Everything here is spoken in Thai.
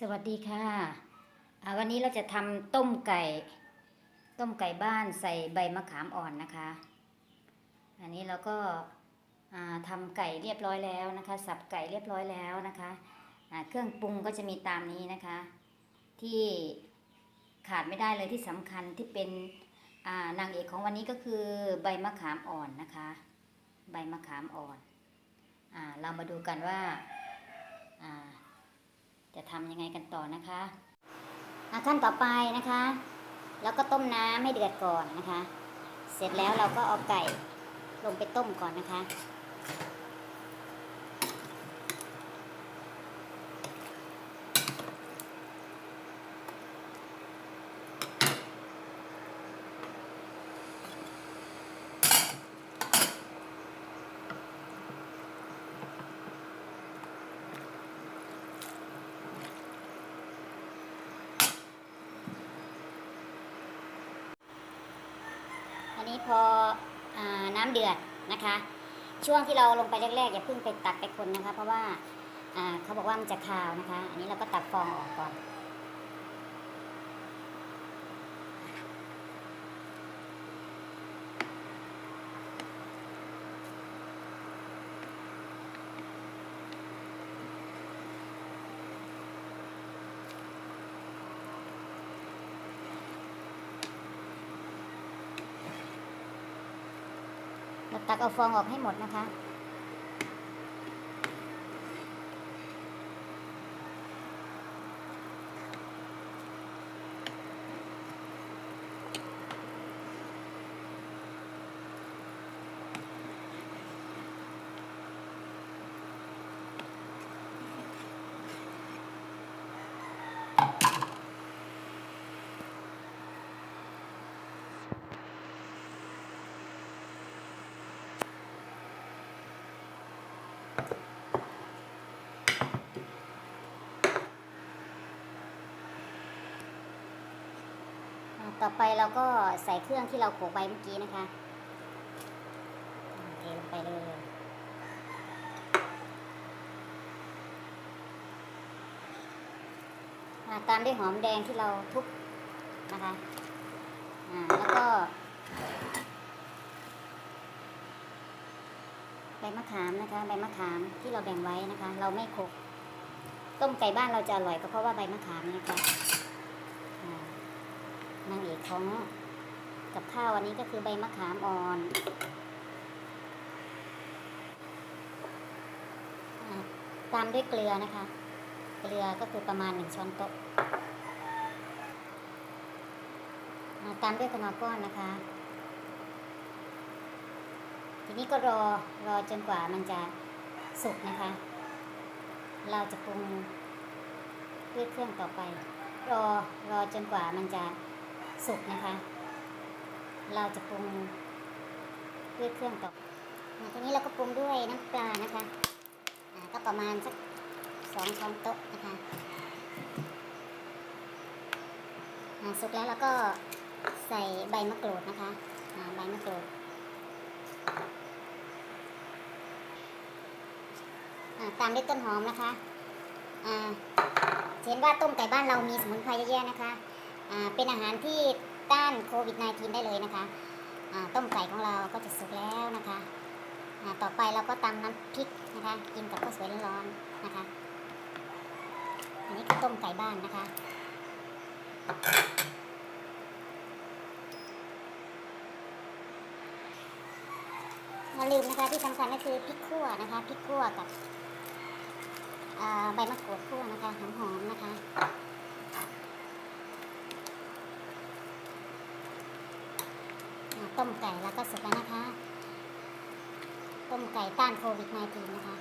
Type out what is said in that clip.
สวัสดีค่ะวันนี้เราจะทำต้มไก่ ต้มไก่บ้านใส่ใบมะขามอ่อนนะคะ อันนี้เราก็ทำไก่เรียบร้อยแล้วนะคะ สับไก่เรียบร้อยแล้วนะคะอ่าเครื่องปรุงก็จะมีตามนี้นะคะ ที่ขาดไม่ได้เลยที่สำคัญที่เป็นนางเอกของวันนี้ก็คือใบมะขามอ่อนนะคะ ใบมะขามอ่อนอเรามาดูกันว่า จะทำยังไงกันต่อนะคะอะขั้นต่อไปนะคะ แล้วก็ต้มน้ำให้เดือดก่อนนะคะ เสร็จแล้วเราก็เอาไก่ลงไปต้มก่อนนะคะ นนี้พออน้ำเดือดนะคะ ช่วงที่เราลงไปแรกๆอย่าเพิ่งไปตักไปคนนะคะ เพราะว่าอ่าเขาบอกว่ามันจะคาวนะคะ อันนี้เราก็ตักฟองออกก่อน ตักเอาฟองออกให้หมดนะคะ ต่อไปเราก็ใส่เครื่องที่เราโขลกไว้เมื่อกี้นะคะเทลงไปเลยตามด้วยหอมแดงที่เราทุบนะคะแล้วก็ใบมะขามนะคะใบมะขามที่เราแบ่งไว้นะคะ เราไม่โขลกต้มไก่บ้านเราจะอร่อยก็เพราะว่าใบมะขามนี่นะคะอ่า นางเอกของกับข้าววันนี้ก็คือใบมะขามอ่อนตามด้วยเกลือนะคะ เกลือก็คือประมาณหนึ่งช้อนโต๊ะตามด้วยกระนอก้อนนะคะ ทีนี้ก็รอรอจนกว่ามันจะสุกนะคะ เราจะปรุงด้วยเครื่องต่อไป รอรอจนกว่ามันจะ สุกนะคะ เราจะปรุงด้วยเครื่องต่อทีนี้เราก็ปรุงด้วยน้ำปลานะคะก็ประมาณสักสองช้อนโต๊ะนะคะสุกแล้วเราก็ใส่ใบมะกรูดนะคะใบมะกรูดตามด้วยต้นหอมนะคะเห็นว่าต้มไก่บ้านเรามีสมุนไพรเยอะแยะนะคะ เป็นอาหารที่ต้านโควิด -19 ได้เลยนะคะต้มไก่ของเราก็จะสุกแล้วนะคะต่อไปเราก็ตำน้ำพริกนะคะกินกับข้าวสวยร้อนๆนะคะ อันนี้คือต้มไก่บ้านนะคะอย่าลืมนะคะที่สำคัญก็คือพริกขั่วนะคะพริกขั่วกับใบมะกรูดขั่วนะคะหอมๆนะคะ อ่า ต้มไก่แล้วก็เสร็จแล้วนะคะ ต้มไก่ต้านโควิด -19 นะคะ